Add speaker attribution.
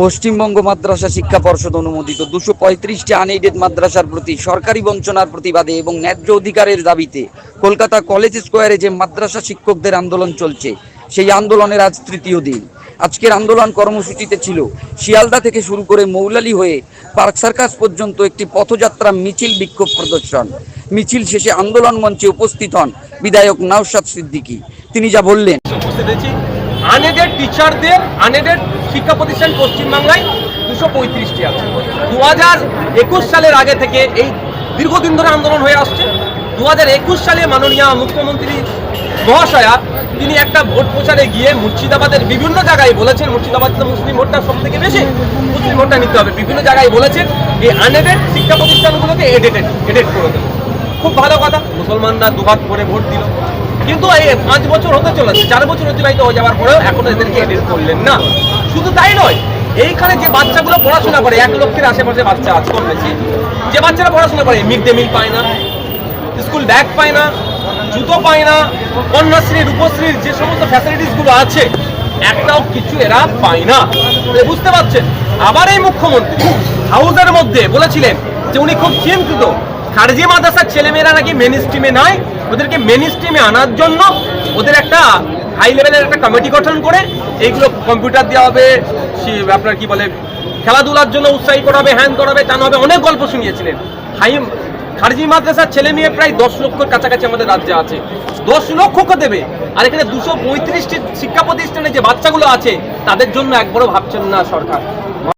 Speaker 1: পশ্চিমবঙ্গ মাদ্রাসা শিক্ষা পর্ষদ অনুমোদিত দুশো পঁয়ত্রিশটি আনএইডেড মাদ্রাসার প্রতি সরকারি বঞ্চনার প্রতিবাদে এবং ন্যায্য অধিকারের দাবিতে কলকাতা কলেজ স্কোয়ারে যে মাদ্রাসা শিক্ষকদের আন্দোলন চলছে, সেই আন্দোলনের আজ তৃতীয় দিন। আজকের আন্দোলন কর্মসূচিতে ছিল শিয়ালদা থেকে শুরু করে মৌলালি হয়ে পার্ক সার্কাস পর্যন্ত একটি পথযাত্রা মিছিল বিক্ষোভ প্রদর্শন। মিছিল শেষে আন্দোলন মঞ্চে উপস্থিত হন বিধায়ক নওশাদ সিদ্দিকী। তিনি যা বললেন।
Speaker 2: আনএডেড টিচারদের আনএডেড শিক্ষা প্রতিষ্ঠান পশ্চিমবাংলায় দুশো পঁয়ত্রিশটি আছে। দু হাজার একুশ সালের আগে থেকে এই দীর্ঘদিন ধরে আন্দোলন হয়ে আসছে। দু হাজার একুশ সালে মাননীয় মুখ্যমন্ত্রী মহাশয়া, তিনি একটা ভোট প্রচারে গিয়ে মুর্শিদাবাদের বিভিন্ন জায়গায় বলেছেন, মুর্শিদাবাদ মুসলিম ভোটটা সব থেকে বেশি, মুসলিম ভোটটা নিতে হবে। বিভিন্ন জায়গায় বলেছেন এই আনএডেড শিক্ষা প্রতিষ্ঠানগুলোকে এডেটেড, এডেট করে দেবে। খুব ভালো কথা, মুসলমানরা দুভাগ করে ভোট দিল। কিন্তু এই পাঁচ বছর হতে চলেছে, চার বছর অতিবাহিত হয়ে যাওয়ার পরেও এখনও এদেরকে এডিট করলেন না। শুধু তাই নয়, এইখানে যে বাচ্চাগুলো পড়াশোনা করে, এক লক্ষের আশেপাশে বাচ্চা আছে কম বেশি যে বাচ্চারা পড়াশোনা করে, মিড ডে মিল পায় না, স্কুল ব্যাগ পায় না, জুতো পায় না, কন্যাশ্রী রূপশ্রীর যে সমস্ত ফ্যাসিলিটিসগুলো আছে, একটাও কিছু এরা পায় না। বুঝতে পারছেন? আবার এই মুখ্যমন্ত্রী হাউসের মধ্যে বলেছিলেন যে উনি খুব চিন্তিত। খারজি মাদ্রাসার ছেলেমেয়েরা নাকি মেন স্ট্রিমে নয়, ওদেরকে মেন স্ট্রিমে আনার জন্য ওদের একটা হাই লেভেলের একটা কমিটি গঠন করে এইগুলো কম্পিউটার দেওয়া হবে আপনার কি বলে, খেলাধুলার জন্য উৎসাহী করাবে হ্যান করাবে তা হবে অনেক গল্প শুনিয়েছিলেন। হাই, খারজি মাদ্রাসার ছেলে মেয়ে প্রায় দশ লক্ষর কাছাকাছি আমাদের রাজ্যে আছে। দশ লক্ষকে দেবে। আর এখানে দুশো পঁয়ত্রিশটি শিক্ষা প্রতিষ্ঠানে যে বাচ্চাগুলো আছে, তাদের জন্য একবারও ভাবছেন না সরকার।